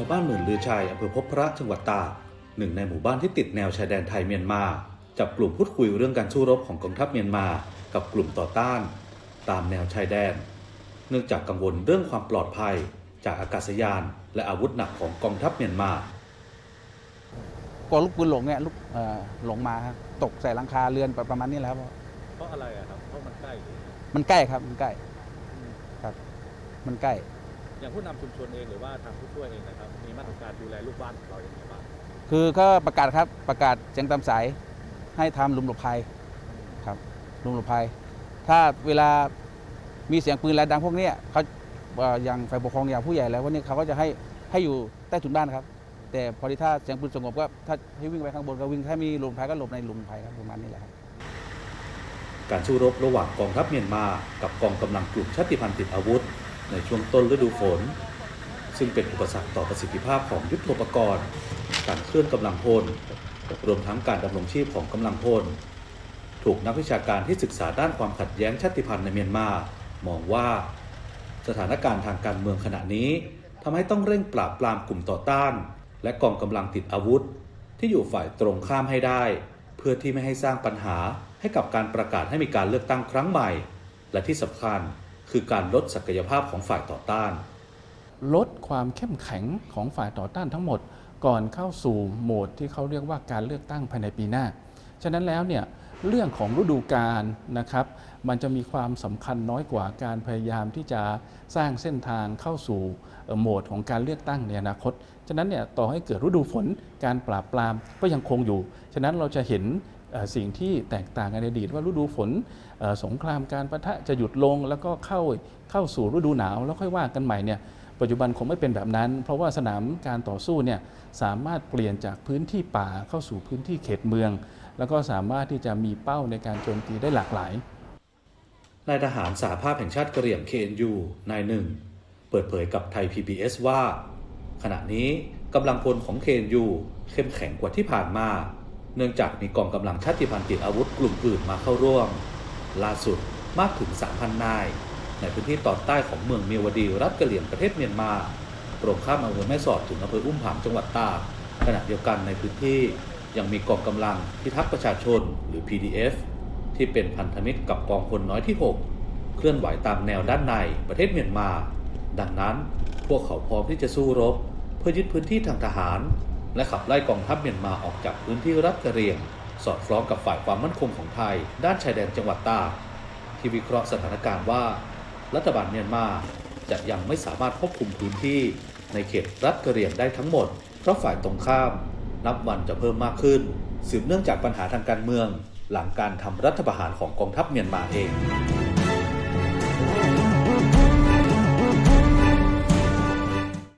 ชาวบ้านหมื่นลือชัยอำเภอพบพระจังหวัดตากหนึ่งในหมู่บ้านที่ติดแนวชายแดนไทยเมียนมา จับกลุ่มพูดคุยเรื่องการสู้รบของกองทัพเมียนมา กับกลุ่มต่อต้าน ตามแนวชายแดน เนื่องจากกังวลเรื่องความปลอดภัย จากอากาศยาน และอาวุธหนักของกองทัพเมียนมากลัวลูกปืนหลงเนี่ยลูกเอ่อหลงมาครับตกใส่หลังคาเรือนประมาณนี้แหล้วเพราะอะไรอะครับเพราะมันใกล้หรือมันใกล้ครับมันใกล้ครับ มันใกล้ อย่างผู้นำชุมชนเองหรือว่าทางผู้ช่วยเองนะครับ มีมาตรการดูแลลูกบ้านของเราอย่างไรบ้างคือก็ประกาศครับประกาศเสียงตามสายให้ทำหลุมหลบภัยครับหลุมหลบภัย ถ้าเวลามีเสียงปืนแรงดังพวกเนี้ยเขาเอ่ออย่างฝ่ายปกครองอย่างผู้ใหญ่แล้วพวกนี้เขาก็จะให้ให้อยู่ใต้ถุนบ้านครับ แต่พอที่ถ้าเสียงปืนสงบก็ถ้าให้วิ่งไปข้างบนก็วิ่งถ้ามีหลุมภัยก็หลบในหลุมภัยครับประมาณนี้แหละครับการสู้รบระหว่างกองทัพเมียนมา กับกองกำลังกลุ่มชาติพันธุ์ติดอาวุธ ในช่วงต้นฤดูฝน ซึ่งเป็นอุปสรรคต่อประสิทธิภาพของยุทธปกรณ์ การเคลื่อนกำลังพล รวมทั้งการดำรงชีพของกำลังพล ถูกนักวิชาการที่ศึกษาด้านความขัดแย้งชาติพันธุ์ในเมียนมามองว่า สถานการณ์ทางการเมืองขณะนี้ทำให้ต้องเร่งปราบปรามกลุ่มต่อต้าน และกองกำลังติดอาวุธ ที่อยู่ฝ่ายตรงข้ามให้ได้ เพื่อที่ไม่ให้สร้างปัญหาให้กับการประกาศให้มีการเลือกตั้งครั้งใหม่ และที่สำคัญ คือการลดศักยภาพของฝ่ายต่อต้าน ลดความเข้มแข็งของฝ่ายต่อต้านทั้งหมด ก่อนเข้าสู่โหมดที่เขาเรียกว่าการเลือกตั้งภายในปีหน้า ฉะนั้นแล้วเนี่ยเรื่องของฤดูกาลนะครับ มันจะมีความสำคัญน้อยกว่าการพยายามที่จะสร้างเส้นทางเข้าสู่โหมดของการเลือกตั้งในอนาคต ฉะนั้นเนี่ยต่อให้เกิดฤดูฝนการปราบปรามก็ยังคงอยู่ ฉะนั้นเราจะเห็น สิ่งที่แตกต่างกันในอดีตว่าฤดูฝนสงครามการประทะจะหยุดลง แล้วก็เข้าเข้าสู่ฤดูหนาว แล้วค่อยว่ากันใหม่เนี่ยปัจจุบันคงไม่เป็นแบบนั้น เพราะว่าสนามการต่อสู้เนี่ยสามารถเปลี่ยนจากพื้นที่ป่าเข้าสู่พื้นที่เขตเมือง แล้วก็สามารถที่จะมีเป้าในการโจมตีได้หลากหลายนายทหารสาภาพแห่งชาติกะเหรี่ยง KNU นายหนึ่งเปิดเผยกับไทย PBS ว่า ขณะนี้กำลังพลของ KNU เข้มแข็งกว่าที่ผ่านมา เนื่องจากมีกองกำลังชาติพันธุ์ติดอาวุธกลุ่มอื่นมาเข้าร่วม ล่าสุดมากถึง 3,000 นาย ในพื้นที่ตอนใต้ของเมืองเมียวดีรัฐกะเหรี่ยงประเทศเมียนมาตรงข้ามอำเภอแม่สอดถึงอำเภออุ้มผางจังหวัดตากขณะเดียวกันในพื้นที่ยังมีกองกำลังพิทักษ์ประชาชนหรือ PDF ที่เป็นพันธมิตรกับกองพลน้อยที่ 6 เคลื่อนไหวตามแนวด้านในประเทศเมียนมา ดังนั้นพวกเขาพร้อมที่จะสู้รบ เพื่อยึดพื้นที่ทางทหาร และขับไล่กองทัพเมียนมาออกจากพื้นที่รัฐกะเหรี่ยง สอดคล้องกับฝ่ายความมั่นคงของไทย ด้านชายแดนจังหวัดตากที่วิเคราะห์สถานการณ์ว่า รัฐบาลเมียนมาจะยังไม่สามารถควบคุมพื้นที่ในเขตรัฐกะเหรี่ยงได้ทั้งหมด เพราะฝ่ายตรงข้าม นับวันจะเพิ่มมากขึ้น สืบเนื่องจากปัญหาทางการเมือง หลังการทำรัฐประหารของกองทัพเมียนมาเอง